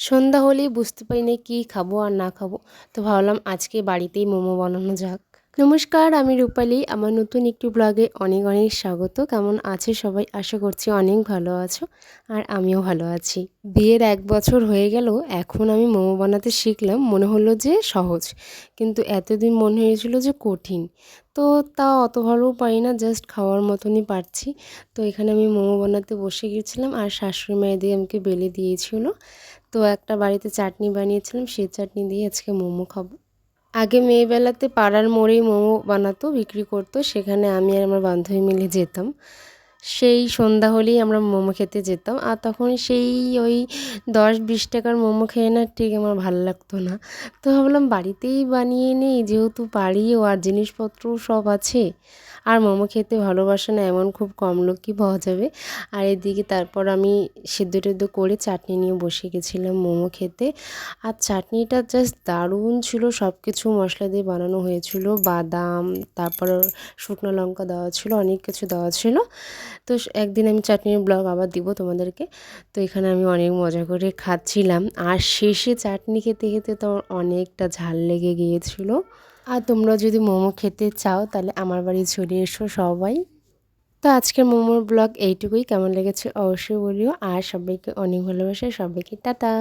সন্ধ্যা হলেই বুঝতে পারি না কী খাব আর না খাব। তো ভাবলাম আজকে বাড়িতেই মোমো বানানো যাক। নমস্কার, আমি রূপালি। আমার নতুন একটি ব্লগে অনেক অনেক স্বাগত। কেমন আছে সবাই? আশা করছি অনেক ভালো আছো আর আমিও ভালো আছি। বিয়ের এক বছর হয়ে গেল, এখন আমি মোমো বানাতে শিখলাম। মনে হলো যে সহজ, কিন্তু এতদিন মনে হয়েছিল যে কঠিন। তো তা অত ভালোও পারি না, জাস্ট খাওয়ার মতনই পারছি। তো এখানে আমি মোমো বানাতে বসে গিয়েছিলাম আর শাশুড়ি মায়ের দিয়ে আমাকে বেলে দিয়েছিল। তো একটা বাড়িতে চাটনি বানিয়েছিলাম, সেই চাটনি দিয়ে আজকে মোমো খাব। আগে মেয়েবেলাতে পাড়ার মোড়েই মোমো বানাতো, বিক্রি করতো, সেখানে আমি আর আমার বান্ধবী মিলে যেতাম। সেই সন্ধ্যা হলেই আমরা মোমো খেতে যেতাম। আর তখন সেই ওই দশ বিশ টাকার মোমো খেয়ে না ঠিক আমার ভালো লাগতো না। তো ভাবলাম বাড়িতেই বানিয়ে নেই, যেহেতু পারিও আর জিনিসপত্র সব আছে। আর মোমো খেতে ভালোবাসে না, এমন খুব কম লোকই পাওয়া যাবে। আর এদিকে তারপর আমি সেদ্ধ টেদ্ধ করে চাটনি নিয়ে বসে গেছিলাম মোমো খেতে। আর চাটনিটা জাস্ট দারুণ ছিল সব কিছু মশলা দিয়ে বানানো হয়েছিল। বাদাম, তারপর শুকনো লঙ্কা দেওয়া ছিল, অনেক কিছু দেওয়া ছিল। তো একদিন আমি চাটনির ব্লগ আবার দিব তোমাদেরকে। তো এখানে আমি অনেক মজা করে খাচ্ছিলাম। আর শেষে চাটনি খেতে খেতে তো অনেকটা ঝাল লেগে গিয়েছিল। আর তোমরা যদি মোমো খেতে চাও তাহলে আমার বাড়ি চলে এসো সবাই। তো আজকের মোমোর ব্লগ এইটুকুই। কেমন লেগেছে অবশ্যই বলিও। আর সবাইকে অনেক ভালোবাসে। সবাইকে টাটা।